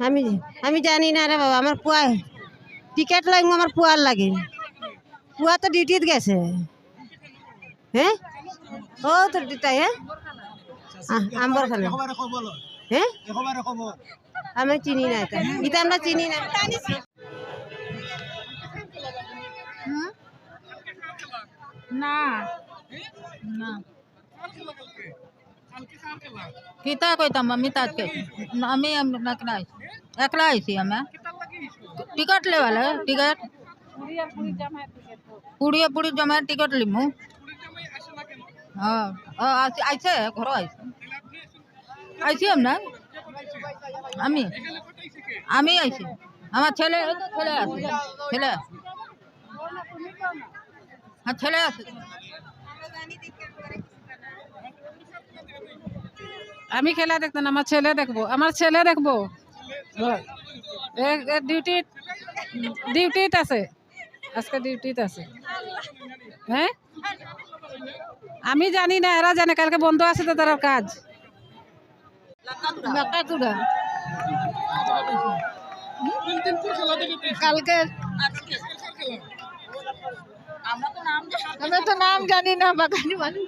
আমি আমি জানি না রে বাবা, আমার পুয়া টিকেট লাগবে আমার পুয়ার লাগে। পুয়া তো ডিউটিত গেছে। হ্যাঁ ও তো তাই হ্যাঁ আম্বর খানে হ্যাঁ আমি চিনি না এটা এটা আমরা চিনি না না। না। কিতা কইতাম আমি তাতকে আমি একলা আইছি একলা আইছি আমি টিকট লেवाला টিকট পুড়ি পুড়ি জমা টিকট লিমু হ্যাঁ আইছে আইছে ঘর আইছে আইছি আমরা আমি আমি আইছি আমার ছেলে এই তো ছেলে আছে ছেলে আছে। হ্যাঁ ছেলে আছে আমি খেলা দেখতাম আমার ছেলে দেখব, আমার ছেলে দেখব। ডিউটি ডিউটিত আছে। আজকে ডিউটিত আছে। হ্যাঁ? আমি জানি না, এরা জানে, কালকে বন্ধ আছে তো তার কাজ। কালকে আমরা তো নাম জানি না বাগানি মানুষ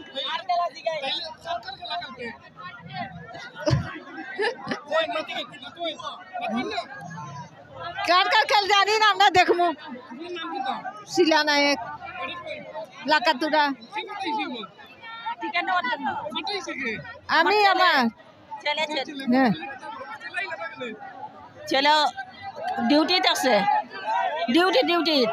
কার কার খেল জানি না আমরা দেখব শিলা নায়ক লাকাতুরা আমি আমার হ্যাঁ ছেলে ডিউটিত আছে ডিউটি ডিউটিত